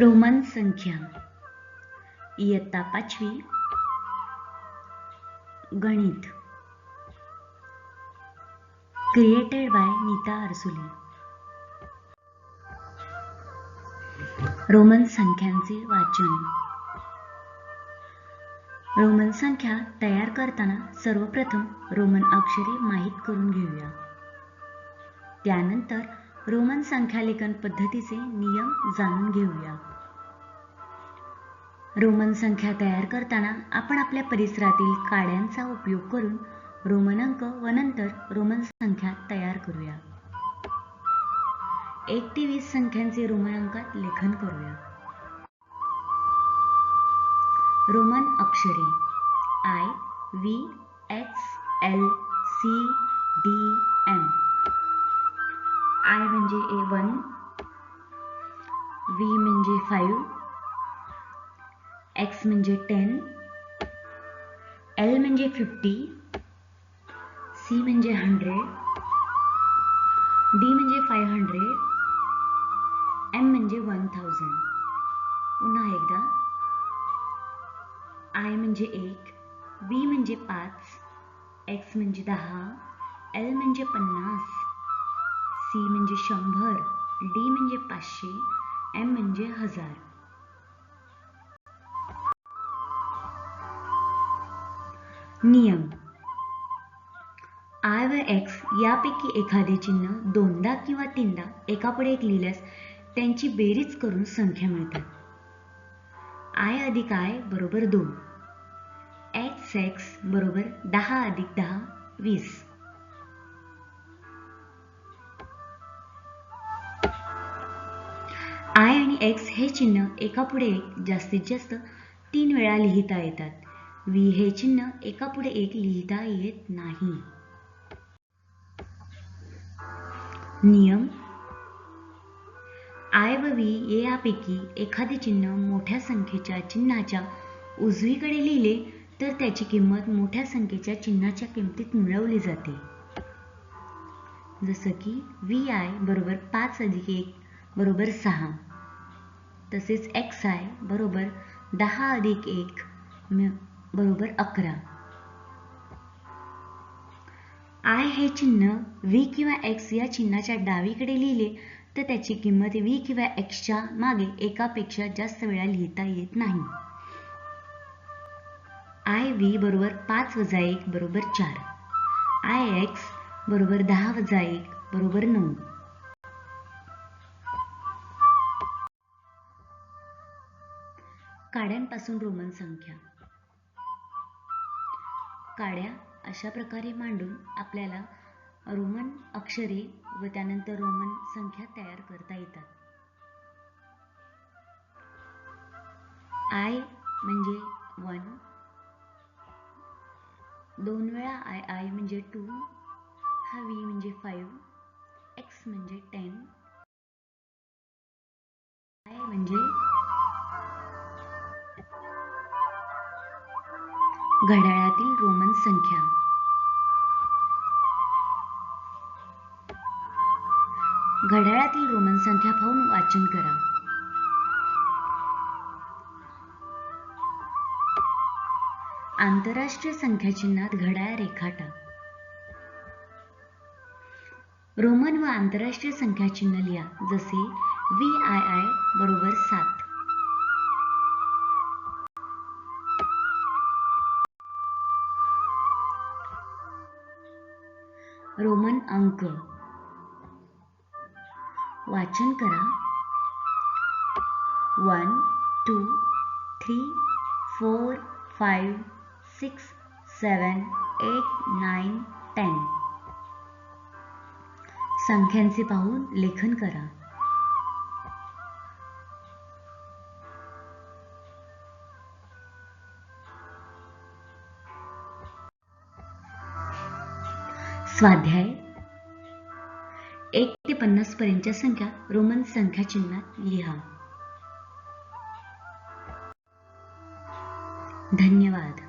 Roman संख्या. इयत्ता पाचवी. गणित. Created by Neeta Arsule. Roman संख्यांचे वाचन. रोमन संख्या तयार करताना सर्वप्रथम रोमन अक्षरे माहीत करून घेऊया. त्यानंतर रोमन संख्यालेखन पद्धतीचे नियम जाणून घेऊया. रोमन संख्या तयार करताना आपण आपल्या परिसरातील काड्यांचा उपयोग करून रोमन अंक व नंतर रोमन संख्या तयार करूया. एक ते वीस संख्यांचे रोमन अंकात लेखन करूया. रोमन अक्षरे I V X L C D I म्हणजे ए वन व्ही म्हणजे फाईव्ह एक्स म्हणजे टेन एल म्हणजे फिफ्टी सी म्हणजे हंड्रेड डी म्हणजे फाईव्ह हंड्रेड एम म्हणजे वन थाउजंड पुन्हा एकदा. आय म्हणजे एक व्ही म्हणजे पाच एक्स म्हणजे दहा एल म्हणजे पन्नास सी म्हणजे शंभर डी म्हणजे पाचशे एम म्हणजे हजार. नियम. आय व एक्स यापैकी एखादे चिन्ह दोनदा किंवा तीनदा एकापुढे एक लिहिल्यास त्यांची बेरीज करून संख्या मिळतात. आय अधिक आय बरोबर दोन. एक्स एक्स बरोबर दहा अधिक दहा वीस. आय आणि एक्स हे चिन्ह एकापुढे एक जास्तीत जास्त तीन वेळा लिहिता येतात. व्ही हे चिन्ह एकापुढे एक लिहिता येत नाही. नियम. आय व व्ही यापैकी एखादे चिन्ह मोठ्या संख्येच्या चिन्हाच्या उजवीकडे लिहिले तर त्याची किंमत मोठ्या संख्येच्या चिन्हाच्या किमतीत मिळवली जाते. जसं की व्ही आय बरोबर पाच अधिक एक बरोबर सहा. तसेच एक्स आय बरोबर दहा अधिक एक बरोबर अकरा. आय हे चिन्ह व्ही किंवा एक्स या चिन्हाच्या डावीकडे लिहिले तर त्याची किंमत व्ही किंवा एक्सच्या मागे एकापेक्षा जास्त वेळा लिहिता येत नाही. आय व्ही बरोबर पाच वजा एक बरोबर चार. आय एक्स बरोबर दहा वजा एक बरोबर नऊ. काड्यांपासून रोमन संख्या. काड्या अशा प्रकारे मांडून आपल्याला रोमन अक्षरे व त्यानंतर रोमन संख्या तयार करता येतात. आय म्हणजे वन. दोन वेळा आय आय म्हणजे टू. हा व्ही म्हणजे फाईव्ह. एक्स म्हणजे टेन. आय म्हणजे घड्याळातील रोमन संख्या. घड्याळातील रोमन संख्या पाहून वाचन करा. आंतरराष्ट्रीय संख्या चिन्हात घड्याळ रेखाटा. रोमन व आंतरराष्ट्रीय संख्या चिन्ह लिहा जसे व्ही आय आय बरोबर सात. रोमन अंक. वाचन करा. One two three four five six seven eight nine ten संख्यांचे पाहून लेखन करा. स्वाध्याय. एक ते पन्नास पर्यंतच्या संख्या रोमन संख्या चिन्हात लिहा. धन्यवाद.